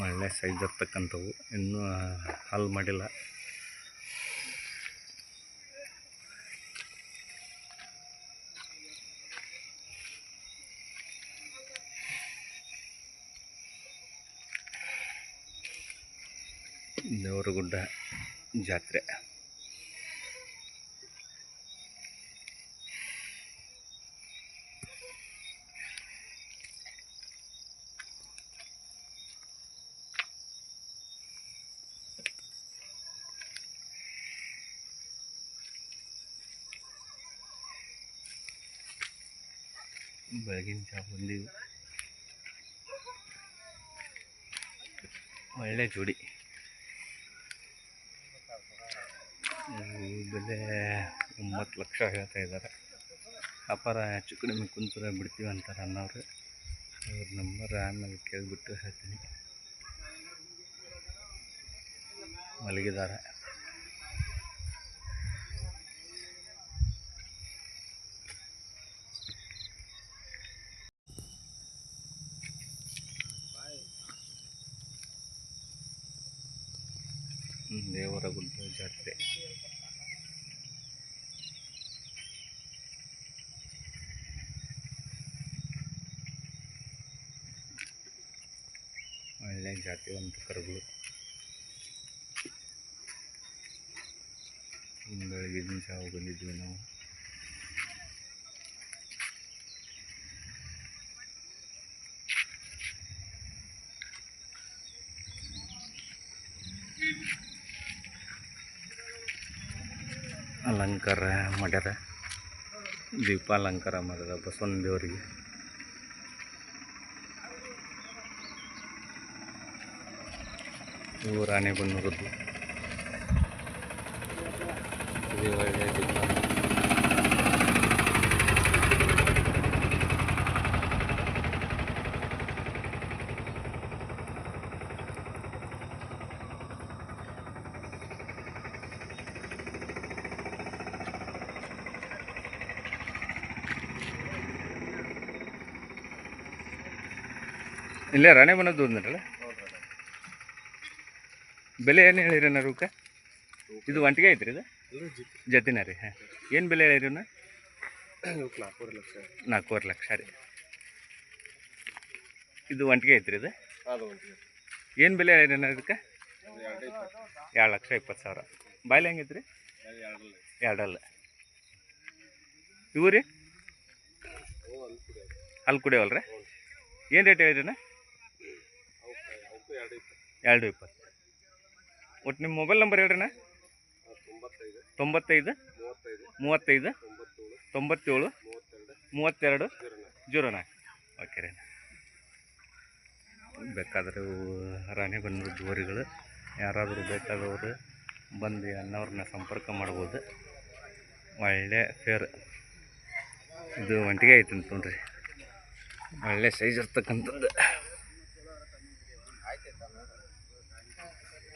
ಒಳ್ಳೆ ಸೈಜ್ ಇರ್ತಕ್ಕಂಥವು. ಇನ್ನೂ ಹಾಲು ಮಾಡಿಲ್ಲ. ದೇವರಗುಡ್ಡ ಜಾತ್ರೆ. ಬೆಳಗಿನ ಜಾವ ಬಂದೀವಿ ಒಳ್ಳೆ ಜೋಡಿ. ಬೆಲೆ ಒಂಬತ್ತು ಲಕ್ಷ ಹೇಳ್ತಾ ಇದ್ದಾರೆ. ವ್ಯಾಪಾರ ಹೆಚ್ಚು ಕಡಿಮೆ ಕುಂತರೆ ಬಿಡ್ತೀವಿ ಅಂತಾರೆ ಅನ್ನೋರು. ಅವ್ರ ನಂಬರ್ ಆಮೇಲೆ ಕೇಳಿಬಿಟ್ಟು ಹೇಳ್ತೀನಿ. ಮಲಗಿದ್ದಾರೆ. ದೇವರಗುಡ್ಡ ಜಾತ್ರೆ. ಒಳ್ಳೆ ಒಂದು ಕರುಗಳು. ಬೆಳಗಿನ ಜಾವ ಬಂದಿದ್ವಿ ನಾವು. ಅಲಂಕಾರ ಮಾಡ್ಯಾರ ದೀಪ ಅಲಂಕಾರ ಮಾಡ್ಯಾರ ಬಸವನ ದೇವರಿಗೆ ಇವು ರಾಣಿಬೆನ್ನೂರದ್ದು ಇದು ಒಳ್ಳೆ ದೀಪ ಇಲ್ಲೇ ರಾಣಿಬೆನ್ನದ್ದು ಅಂದ್ರಲ್ಲ ಬೆಲೆ ಏನು ಹೇಳಿರಿ ರೂಕ ಇದು ಒಂಟಿಗೆ ಐತ್ರಿ ಇದು? ಜತಿನ ರೀ, ಹಾಂ. ಏನು ಬೆಲೆ ಹೇಳಿರಿ ನಾಲ್ಕೂವರೆ ಲಕ್ಷ ರೀ. ಇದು ಒಂಟಿಗೆ ಐತ್ರಿ ಇದು? ಏನು ಬೆಲೆ ಹೇಳಿರಿ ಅಣ್ಣ ಇದಕ್ಕೆ? ಎರಡು ಲಕ್ಷ ಇಪ್ಪತ್ತು ಸಾವಿರ. ಬಾಯ್ಲೆ ಹೆಂಗೈತ್ರಿ? ಎರಡಲ್ಲ. ಇವು ರೀ? ಅಲ್ಲಿ ಕುಡಿಯವಲ್ರಿ ಏನು ರೇಟ್ ಹೇಳಿರಿ ಎರಡು ಇಪ್ಪತ್ತು. ಒಟ್ಟು ನಿಮ್ಮ ಮೊಬೈಲ್ ನಂಬರ್ ಹೇಳ್ರಿ ನಾ ತೊಂಬತ್ತೈದು, ಮೂವತ್ತೈದು, ತೊಂಬತ್ತೇಳು, ಮೂವತ್ತೆರಡು, ಜೀರೋ ನಾಲ್ಕು. ಓಕೆ ರೀ ಬೇಕಾದ್ರೆ ರಾಣಿ ಬಂದು ಜೋರಿಗಳು ಯಾರಾದರೂ ಬೇಕಾದವರು ಬಂದು ಅನ್ನವ್ರನ್ನ ಸಂಪರ್ಕ ಮಾಡ್ಬೋದು. ಒಳ್ಳೆ ಫೇರ್ ಇದು ಒಂಟಿಗೆ ಐತೆ ನೋಡ್ರಿ ಒಳ್ಳೆ ಸೈಜ್ ಇರ್ತಕ್ಕಂಥದ್ದು.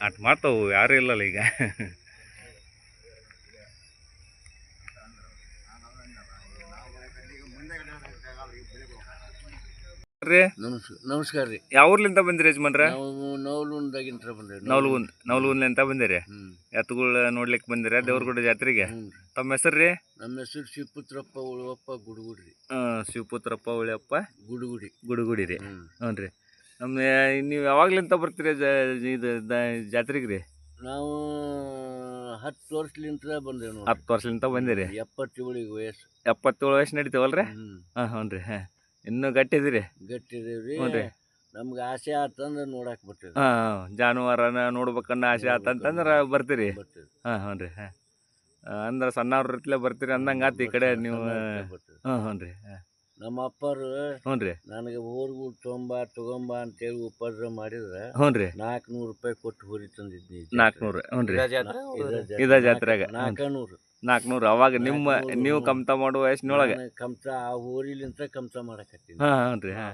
ಅಟ್ ಮಾಡ್ತಾವು ಯಾರು ಇಲ್ಲಲ್ಲ ಈಗ. ರೀ? ನಮಸ್ಕಾರ ನಮಸ್ಕಾರ ರೀ. ಯಾವ ಊರ್ಲಿಂದ ಬಂದಿರಿ ಯಜಮಾನ್ರ? ನಾವು ಬಂದಿರಿ ಬಂದ್ರಿ ನವಲಗುಂದ್ ನವಲಗುಂದ್ಲಿಂದ ಬಂದಿರಿ? ಹ್ಞೂ ಎತ್ತುಗಳ ನೋಡ್ಲಿಕ್ಕೆ ಬಂದಿರ ದೇವ್ರಗುಡ ಜಾತ್ರೆಗೆ? ತಮ್ಮ ಹೆಸರು ರೀ? ನಮ್ಮ ಹೆಸರು ಶಿವಪುತ್ರಪ್ಪ ಉಳುವಪ್ಪ ಗುಡುಗುಡ್ರಿ. ಶಿವಪುತ್ರಪ್ಪ ಉಳಿಯಪ್ಪ ಗುಡುಗುಡಿ. ಗುಡುಗುಡಿ ರೀ. ಹ್ಞೂ ರೀ ನಮ್ಮ ನೀವು ಯಾವಾಗ್ಲಿಂದ ಬರ್ತೀರಿ ಜ ಇದು ದ- ಜಾತ್ರೆಗೆ ರೀ ನಾವು ಹತ್ತು ವರ್ಷಲಿಂತ ಬಂದೇವು ನೋಡಿ ಹತ್ತು ವರ್ಷಲಿಂತ ಬಂದಿರಿ? ಎಪ್ಪತ್ತೇಳಿಗೆ ವಯಸ್ಸು. ಎಪ್ಪತ್ತೇಳು ವಯಸ್ಸು ನಡೀತಾವಲ್ರಿ? ರೀ ಹಾಂ ಹ್ಞೂ ರೀ ಹಾಂ. ಇನ್ನೂ ಗಟ್ಟಿದಿರಿ ಗಟ್ಟಿದೇವ್ರಿ. ಹ್ಞೂ ರೀ ನಮ್ಗೆ ಆಸೆ ಆತಂದ್ರೆ ನೋಡಕ್ ಬರ್ತೇವೆ. ಹಾಂ ಹಾಂ. ಜಾನುವಾರನ ನೋಡ್ಬೇಕನ್ನೋ ಆಸೆ ಆತಂತಂದ್ರೆ ಬರ್ತೀರಿ? ಬರ್ತೇವೆ. ಹಾಂ ಹ್ಞೂ ರೀ ಹಾಂ. ಅಂದ್ರೆ ಸಣ್ಣವ್ರ ಇತ್ಲೆ ಬರ್ತೀರಿ ಅಂದಂಗೆ ಆತು ಈ ಕಡೆ ನೀವು ಹಾಂ ಹ್ಞೂ ರೀ ಹಾಂ. ನಮ್ಮ ಅಪ್ಪರು ಹ್ಞೂ ರೀ. ನನಗೆ ಊರ್ಗೂ ತೊಂಬ ತಗೊಂಬ ಅಂತೇಳಿ ಉಪದ್ರ ಮಾಡಿದ್ರೆ ಹ್ಞೂ ರೀ. ನಾಲ್ಕುನೂರು ರೂಪಾಯಿ ಕೊಟ್ಟು ಹುರಿ ತಂದಿದ್ನಿ ನಾಲ್ಕುನೂರು ಹ್ಞೂ ರೀ. ಇದ ಇದ ಜಾತ್ರೆಗ ನಾಲ್ಕನೂರು. ನಾಲ್ಕುನೂರು ಅವಾಗ ನಿಮ್ಮ ನೀವು ಕಮತ ಮಾಡುವ ವಯಸ್ಸಿನೊಳಗೆ. ಕಮತ ಕಮ್ಸ ಆ ಊರಿಲಿಂತ ಕಮ್ಸ ಮಾಡಕತ್ತೀನಿ. ಹಾಂ ಹ್ಞೂ ರೀ ಹಾಂ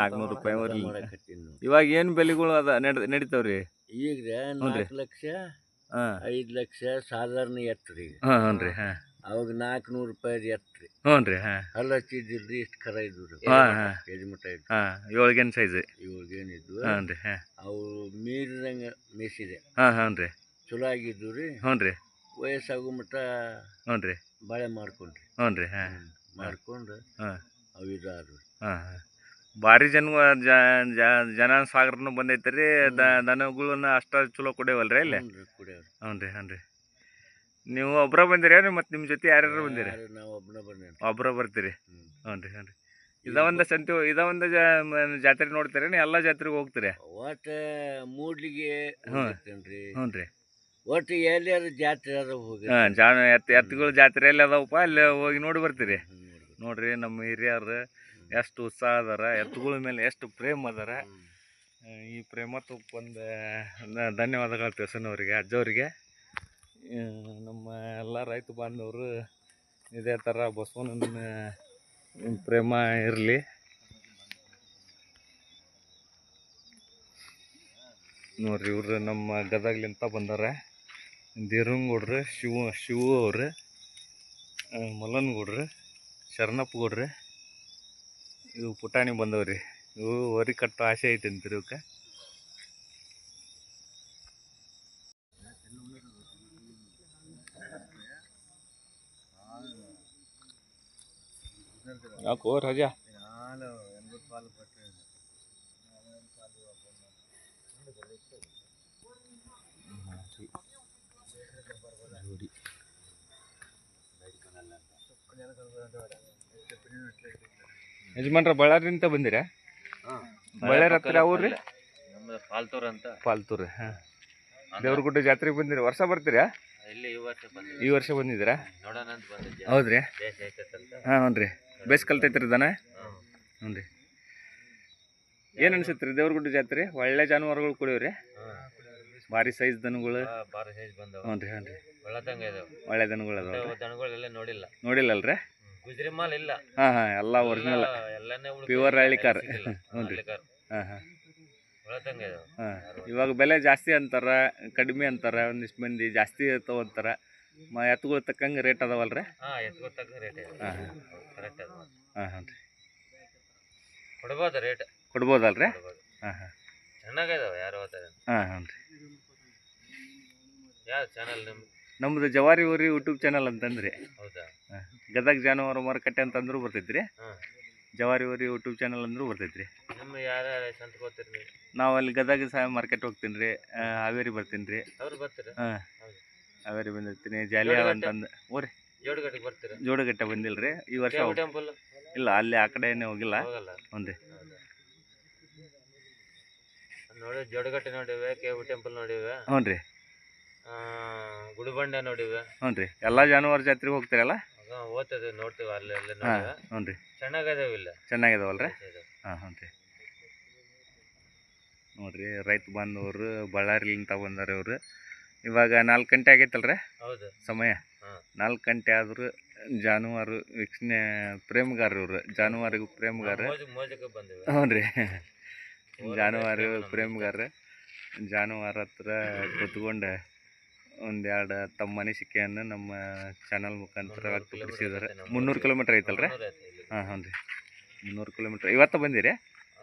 ನಾಲ್ಕುನೂರು ರೂಪಾಯಿ ಊರ್ಲಿ ಮಾಡಕತ್ತೀನಿ ಇವಾಗ ಏನು ಬೆಲೆಗಳು ಅದ ನಡ್ ನಡೀತಾವ್ರಿ? ಈಗ ರೀ. ನಾಲ್ಕು ಲಕ್ಷ ಹಾಂ. ಐದು ಲಕ್ಷ ಸಾಧಾರಣ ಎತ್ತು ರೀ ಹಾಂ ಹ್ಞೂ ರೀ ಹಾಂ. ಅವಾಗ ನಾಲ್ಕುನೂರು ರೂಪಾಯಿ ಎತ್ತು ರೀ ಹ್ಞೂ ರೀ ಹಾಂ. ಹಲ್ಲು ರೀ ಇಷ್ಟು ಖರ ಇದ್ವು ರೀ. ಹಾಂ ಹಾಂ. ಯಜಮಠ ಇದ್ದು ಹಾಂ ಏಳ್ಗೇನು ಸೈಜ್ ಏಳ್ಗೇನು ಏನಿದ್ವು ಹಾಂ ರೀ ಹಾಂ. ಅವು ಮೀರಿದಂಗೆ ಮೀಸಿದೆ. ಹಾಂ ಹಾಂ ರೀ. ಚಲೋ ಆಗಿದ್ವು ರೀ. ಹ್ಞೂ ರೀ. ವಯಸ್ಸಾಗೋ ಮಟ್ಟ ಹ್ಞೂ ರೀ. ಬಾಳೆ ಮಾಡ್ಕೊಂಡ್ರಿ ಹ್ಞೂ ರೀ ಹಾಂ. ಮಾಡ್ಕೊಂಡು ಹಾಂ. ಅವು ಇದಾದ್ರು ಹಾಂ ಹಾಂ. ಭಾರಿ ಜನ ಜನ ಸಾಗರನು ಬಂದೈತೆ ರೀ ದನಗಳನ್ನ ಅಷ್ಟು ಚಲೋ ಕೊಡೇವಲ್ರಿ ಇಲ್ಲಿ ಹ್ಞೂ ರೀ ಹ್ಞೂ ರೀ. ನೀವು ಒಬ್ಬರ ಬಂದಿರೇನು ಮತ್ತು ನಿಮ್ಮ ಜೊತೆ ಯಾರ್ಯಾರು ಬಂದಿರಿ? ನಾವು ಒಬ್ಬನ ಬಂದೇನೆ ಒಬ್ಬರ ಬರ್ತೀರಿ? ಹ್ಞೂ ರೀ ಹ್ಞೂ ರೀ ಇದ ಒಂದು ಸಂತೆ ಇದ ಒಂದು ಜಾತ್ರೆ ನೋಡ್ತೀರೇನು ಎಲ್ಲ ಜಾತ್ರೆಗೆ ಹೋಗ್ತೀರಿ? ಒಟ್ಟು ಮೂಡ್ಲಿಗೆ ಹ್ಞೂ. ರೀ ಹ್ಞೂ ರೀ ಒಟ್ಟು ಎಲ್ಲಿಯಾರು ಜಾತ್ರೆ ಹೋಗಿ ಹಾಂ ಜಾ ಎತ್ತು ಎತ್ತುಗಳು ಜಾತ್ರೆ ಎಲ್ಲಿ ಅದಾವಪ್ಪ? ಅಲ್ಲಿ ಹೋಗಿ ನೋಡಿ ಬರ್ತೀರಿ. ನೋಡ್ರಿ ನಮ್ಮ ಹಿರಿಯರು ಎಷ್ಟು ಉತ್ಸಾಹ ಅದಾರ ಎತ್ತುಗಳ ಮೇಲೆ ಎಷ್ಟು ಪ್ರೇಮ ಅದಾರ. ಈ ಪ್ರೇಮ ಒಂದು ಧನ್ಯವಾದಗಳು ಅವರಿಗೆ ಅಜ್ಜವ್ರಿಗೆ. ನಮ್ಮ ಎಲ್ಲ ರೈತ ಬಾಂಧವರು ಇದೇ ಥರ ಬಸವಣ್ಣನ ಪ್ರೇಮ ಇರಲಿ. ನೋಡ್ರಿ ಇವ್ರು ನಮ್ಮ ಗದಗ್ಲಿಂತ ಬಂದಾರೆ. ದೇರಂಗೌಡ್ರು ಶಿವ ಶಿವ ಅವ್ರು ಶರಣಪ್ಪ ಗೌಡ್ರು ಇವು ಪುಟಾಣಿ ಬಂದವ್ರಿ. ಇವು ಹೊರಿ ಕಟ್ಟೋ ಆಸೆ ಐತೆ ಅಂತೀರಿ ಇವಕ್ಕೆ ಯಾಕೋ ರಜಾ ಯಜಮಾನ್ರ ಬಳ್ಳಾರಿಯಿಂದ ಬಂದಿರಾ? ಬಳ್ಳಾರಿ ಹತ್ರ ನಮ್ದು ಪಾಲ್ತೂರ್ ಅಂತ. ಪಾಲ್ತೂರ್ ಹಾಂ. ದೇವ್ರಗುಡ್ಡ ಜಾತ್ರೆಗೆ ಬಂದಿರ? ವರ್ಷ ಬರ್ತೀರಾ? ಇಲ್ಲಿ ಈ ವರ್ಷ ಬಂದಿದ್ದೀರಾ? ನೋಡೋಣ ಅಂತ ಬಂದಿದ್ದೆ. ಹೌದ್ರಿ. ಹಾಂ ಹ್ಞೂ ರೀ ಬೇಸ್ ಕಲ್ತೈತ್ರಿ ದನ? ಹ್ಞೂ ರೀ ಏನು ಅನ್ಸುತ್ತೆ ರೀ ದೇವ್ರಗುಡ್ಡ ಜಾತ್ರೆ? ಒಳ್ಳೆ ಜಾನುವಾರುಗಳು ಕುಡಿಯವ್ರಿ? ಭಾರಿ ಸೈಜ್ ದನಗಳು? ಬಾರ ಸೈಜ್ ಬಂದವ. ಹ್ಞೂ ರೀ ಹ್ಞೂ ರೀ ಒಳ್ಳದಂಗ ಇದಾವ. ಒಳ್ಳೆ ದನಗಳು ಅದಾವ ದನಗಳೆಲ್ಲ ನೋಡಿಲ್ಲ. ನೋಡಿಲ್ಲಲ್ರಿ? ಗುಜರಿ ಮಾಲ್ ಇಲ್ಲ. ಹಾಂ ಹಾಂ ಎಲ್ಲ ಒರಿಜಿನಲ್ ಎಲ್ಲ- ಎಲ್ಲನೇ ಎಲ್ಲ ಹಳ್ಳಿಕಾರ್. ಸಿಕ್ಕಿಲ್ಲ. ಹ್ಞೂ ರೀ. ಹಾಂ ಹಾಂ. ಹಾಂ ಇವಾಗ ಬೆಲೆ ಜಾಸ್ತಿ ಅಂತಾರ ಕಡಿಮೆ ಅಂತಾರ ಒಂದಿಷ್ಟು ಮಂದಿ ಜಾಸ್ತಿ ತಗೊಂತಾರ. ಮ ಎತ್ತುಗಳು ತಕ್ಕಂಗೆ ರೇಟ್ ಅದಾವಲ್ಲ ಹಾ ಹಾಂ ರೇಟ್ ಇದೆ. ಹಾ, ಕರೆಕ್ಟ್ ಅದ. ಹಾಂ ಹಾಂ ರೀ. ಕೊಡ್ಬೋದು ರೇಟ್ ಕೊಡ್ಬೋದಲ್ರಿ? ಕೊಡ್ಬೋದು. ಹಾಂ ಹಾಂ. ಚೆನ್ನಾಗಿದಾವೆ ಯಾರು ಹೋಗ್ತಾರೆ ಹಾಂ ಹಾಂ ರೀ. ಯಾವ ಚಾನಲ್ ನಿಮ್ಮ ನಮ್ಮದು ಜವಾರಿ ಊರಿ ಯೂಟ್ಯೂಬ್ ಚಾನಲ್ ಅಂತಂದ್ರಿ. ಹೌದಾ? ಹಾಂ ಗದಗ ಜಾನುವಾರು ಮಾರುಕಟ್ಟೆ ಅಂತಂದ್ರೂ ಬರ್ತೈತ್ರಿ. ಹಾ. ಜವಾರಿ ಊರಿ ಯೂಟ್ಯೂಬ್ ಚಾನಲ್ ಅಂದ್ರೂ ಬರ್ತೈತ್ರಿ. ನಿಮ್ಮ ಯಾರ್ಯಾರ ಅಂತ ಗೊತ್ತೀರಿ ನೀವು ನಾವು ಅಲ್ಲಿ ಗದಗ ಸಹ ಮಾರ್ಕೆಟ್ ಹೋಗ್ತೀನಿ ರೀ ಹಾವೇರಿ ಬರ್ತೀನಿ ರೀ ಅವ್ರು ಬರ್ತಾರೆ? ಹಾಂ. ಹೌದು. ಹಾವೇರಿ ಬಂದಿರ್ತೀನಿ. ಜಾಲಿಯಾಗ? ಅಂತಂದು ರೀ ಜೋಡಗಟ್ಟಿಗೆ ಬರ್ತೀರಾ? ಜೋಡಗಟ್ಟೆ ಬಂದಿಲ್ಲ ರೀ ಈ ವರ್ಷ ಹೋಗ್- ಟೆಂಪಲ್ ಇಲ್ಲ ಅಲ್ಲಿ ಆ ಕಡೆ ಏನೇ ಹೋಗಿಲ್ಲ. ಹೋಗಲ್ಲ? ಹ್ಞೂ ರೀ ನೋಡಿ ಜೋಡಗಟ್ಟೆ ನೋಡಿವೆ ಕೇವು ಟೆಂಪಲ್ ನೋಡಿವೆ. ಹ್ಞೂ ರೀ. ಆ, ಗುಡಿಬಂಡೆ ನೋಡಿವೆ. ಹ್ಞೂ ರೀ. ಎಲ್ಲ ಜಾನುವಾರು ಜಾತ್ರೆಗೆ ಹೋಗ್ತೀರಲ್ಲ ಓದ್ತದೆ ನೋಡ್ತೀವಿ ಅಲ್ಲಿ ಅಲ್ಲಿ ಹಾಂ ನೋಡಿವೆ. ಹ್ಞೂ ರೀ. ಚೆನ್ನಾಗದಾವ ಇಲ್ಲ. ಚೆನ್ನಾಗಿದಾವಲ್ರಿ? ಹಾಂ ಹ್ಞೂ ರೀ. ನೋಡ್ರಿ ರೈತ ಬಂದವರು ಬಳ್ಳಾರಿಲಿಂದ ಬಂದಾರೆ ಅವರು. ಇವಾಗ ನಾಲ್ಕು ಗಂಟೆ ಆಗೈತಲ್ರ? ಹೌದು. ಸಮಯ. ನಾಲ್ಕು ಗಂಟೆ ಆದರೂ ಜಾನುವಾರು ವೀಕ್ಷಣೆ ಪ್ರೇಮಗಾರ ಇವರು. ಜಾನುವಾರು ಪ್ರೇಮಗಾರ. ಹ್ಞೂ ರೀ ಜಾನುವಾರು ಪ್ರೇಮ ಪ್ರೇಮಗಾರ. ಜಾನುವಾರು ಹತ್ರ ಕೂತ್ಕೊಂಡು ಒಂದೆರಡು ತಮ್ಮ ಅನಿಸಿಕೆಯನ್ನು ನಮ್ಮ ಚಾನಲ್ ಮುಖಾಂತರ ವ್ಯಕ್ತಪಡಿಸಿದ್ದಾರೆ. ಮುನ್ನೂರು ಕಿಲೋಮೀಟ್ರ್ ಐತಲ್ರಿ ಹಾಂ ಹ್ಞೂ ರೀ ಮುನ್ನೂರು ಕಿಲೋಮೀಟ್ರ್. ಇವತ್ತು ಬಂದಿರಿ?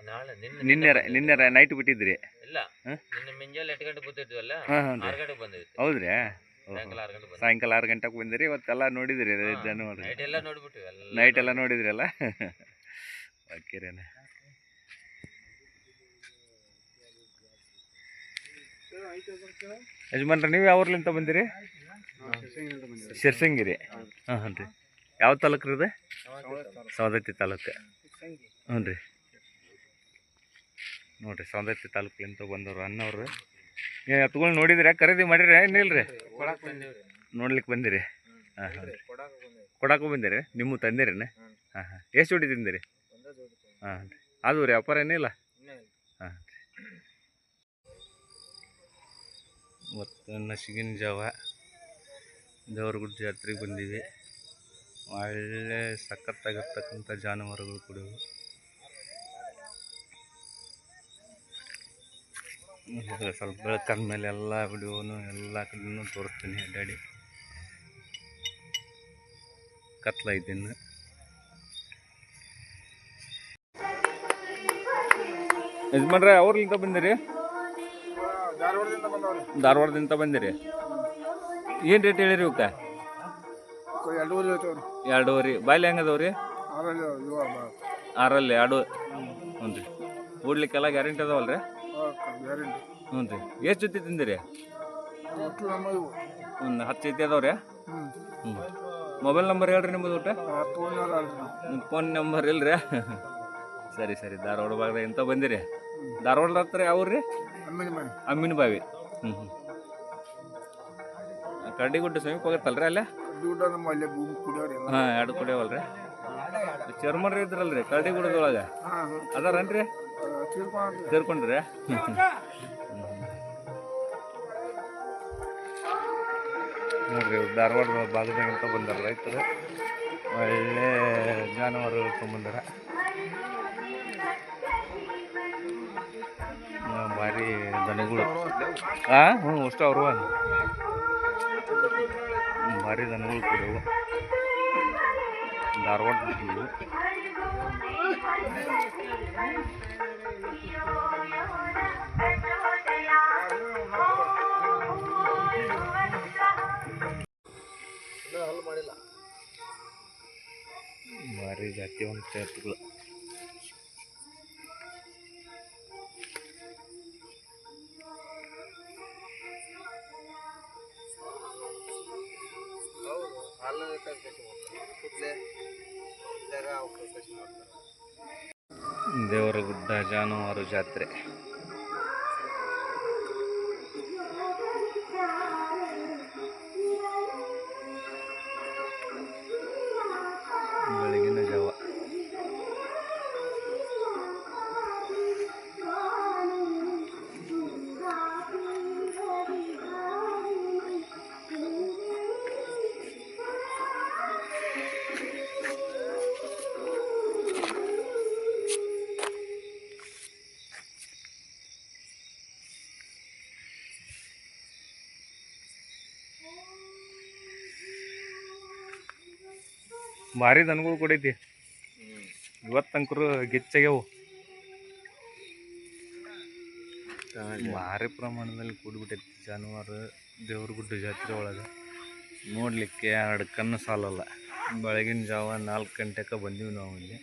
ನಾಳೆ ನಿನ್ನೆ ನಿನ್ನೆ ಬಂದಿದ್ವಿ. ನಿನ್ನೆ ನೈಟ್ ಬಿಟ್ಟಿದ್ರಿ. ಇಲ್ಲ ಹಾಂ? ನಿನ್ನೆ ಮುಂಜಾನೆ ಎಂಟು ಗಂಟೆ ಬಂದಿದ್ವಲ್ಲ ಹಾಂ ಹ್ಞೂ ರೀ ಆರು ಗಂಟೆಗೆ ಬಂದಿದ್ವಿ ಹೌದ್ರಿ. ಸಾಯಂಕಾಲ ಆರು ಗಂಟೆ ಬಂದಿದ್ವಿ ಸಾಯಂಕಾಲ ಆರು ಗಂಟೆಗೆ ಬಂದಿರಿ ಇವತ್ತೆಲ್ಲ ನೋಡಿದಿರಿ ಜನವರಿ. ನೈಟ್ ಎಲ್ಲ ನೋಡ್ಬಿಟ್ಟಿವಿ ಎಲ್ಲ ನೈಟ್ ಎಲ್ಲ ನೋಡಿದ್ರಿ ಅಲ್ಲ ಓಕೆ ರೀ ಯಜಮಾನ್ರ ನೀವು ಯಾವ ಊರ್ಲಿಂದ ಬಂದಿರಿ? ಶಿರ್ಸಂಗಿರಿ. ಹಾಂ ಹ್ಞೂ ರೀ. ಯಾವ ತಾಲೂಕು ರೀ ಇದು ಸವದತ್ತಿ ತಾಲೂಕು. ಹ್ಞೂ ರೀ. ನೋಡಿರಿ, ಸೌಂದರ್ಯ ತಾಲೂಕಿಂದ ಬಂದವರು ಅನ್ನೋರು. ಏನು ನೋಡಿದ್ರೆ? ಖರೀದಿ ಮಾಡಿರಿ ಏನಿಲ್ಲ ರೀ ನೋಡ್ಲಿಕ್ಕೆ ಬಂದಿರಿ. ಹಾಂ ಹಾಂ. ರೀ ಕೊಡಾಕು ಬಂದಿರಿ? ನಿಮ್ಮ ತಂದಿರಿ ಹಾಂ ಹಾಂ. ಎಷ್ಟು ಜೋಡಿ ತಿಂದಿರಿ? ಹಾಂ ರೀ ಅದು ರೀ ವ್ಯಾಪಾರ ಏನಿಲ್ಲ ಹಾಂ ಮತ್ತು ನಸಿಗಿನ ಜಾವ. ದೇವ್ರಗುಡ್ಡ ಜಾತ್ರೆಗೆ ಬಂದಿವಿ. ಒಳ್ಳೆ ಸಖತ್ತಾಗಿರ್ತಕ್ಕಂಥ ಜಾನುವಾರುಗಳು ಕೂಡ ಸ್ವಲ್ಪ ಬೆಳಕಾದ ಮೇಲೆ ಎಲ್ಲ ವಿಡಿಯೋನು ಎಲ್ಲ ಕಡೆನೂ ತೋರಿಸ್ತೀನಿ ಅಡ್ಡಾಡಿ. ಕತ್ಲೈತಿ ಇನ್ನು ಯಜಮಾನ್ರೆ ಅವ್ರಲ್ಲಿಂದ ಬಂದಿರಿ? ಧಾರವಾಡದಿಂದ ಬಂದಿರಿ? ಏನು ರೇಟ್ ಹೇಳಿರಿ ಇವಕ್ಕ? ಎರಡೂವರೆ. ಬಾಯ್ಲಿ ಹೆಂಗದವ್ರಿ? ಆರಲ್ಲಿ ಎರಡು ಹ್ಞೂ ರೀ ಓಡ್ಲಿಕ್ಕೆಲ್ಲ ಗ್ಯಾರಂಟಿ ಅದಾವಲ್ರಿ? ಗ್ಯಾರಂಟಿ. ಹ್ಞೂ ರೀ ಎಷ್ಟು ಜೊತೆ ತಿಂದಿರಿ? ಒಟ್ಟು ನಮ್ಮ ಇವು ಒಂದು ಹತ್ತು ಜೊತೆ ಅದಾವ್ರಿ? ಹ್ಞೂ. ಮೊಬೈಲ್ ನಂಬರ್ ಹೇಳ್ರಿ ನಿಮ್ಮದು ಊಟ ಫೋನ್ ನಿಮ್ಮ ನಂಬರ್ ಇಲ್ರಿ? ಸರಿ ಸರಿ. ಧಾರವಾಡ ಭಾಗದಾಗ ಎಂತ ಬಂದಿರಿ. ಧಾರವಾಡ ಹತ್ರ ಯಾವ್ರಿ? ಅಮ್ಮಿನ ಮನೆ ಅಮ್ಮಿನ ಬಾವಿ. ಹ್ಞೂ ಹ್ಞೂ. ಕಡ್ಡಿಗುಡ್ಡ ಸಮೀಪ ಹೋಗತ್ತಲ್ರಿ ಅಲ್ಲೇ? ಹಾಂ ಎರಡು ಕುಡಿಯವಲ್ರಿ. ಚರ್ಮರ್ ಇದ್ರಲ್ರಿ ಕಡ್ಡಿಗುಡ್ಡದೊಳಗೆ ಅದಾರನ್ರಿ? ಸೇರ್ಕೊಂಡ್ರಿ ನೋಡ್ರಿ ಧಾರವಾಡ ಅಂತ ಬಂದಾರ ರೈತರು. ಒಳ್ಳೆ ಜಾನುವಾರು ತೊಗೊಂಬಂದಾರ ಭಾರಿ ದನಗಳು. ಹಾಂ ಹ್ಞೂ, ಅಷ್ಟು ಅವರು. ಭಾರಿ ದನಗಳು ಕೊಡವು ಧಾರವಾಡ ಇವು ಭಾರಿ ದೇವರ ಗುಡ್ಡ ಜಾನುವಾರು ಜಾತ್ರೆ. ಭಾರಿ ದನಗಳು ಕೊಡೈತಿ ಇವತ್ತಂಕರು ಗಿಚ್ಚಾಗ್ಯವು. ಭಾರಿ ಪ್ರಮಾಣದಲ್ಲಿ ಕೂಡಿಬಿಟ್ಟೈತಿ ಜಾನುವಾರು ದೇವ್ರಗುಡ್ಡ ಜಾತ್ರೆ ಒಳಗೆ. ನೋಡಲಿಕ್ಕೆ ಎರಡು ಕಣ್ಣು ಸಾಲಲ್ಲ. ಬೆಳಗಿನ ಜಾವ ನಾಲ್ಕು ಗಂಟೆಗೆ ಬಂದೀವಿ ನಾವು ಇಲ್ಲಿ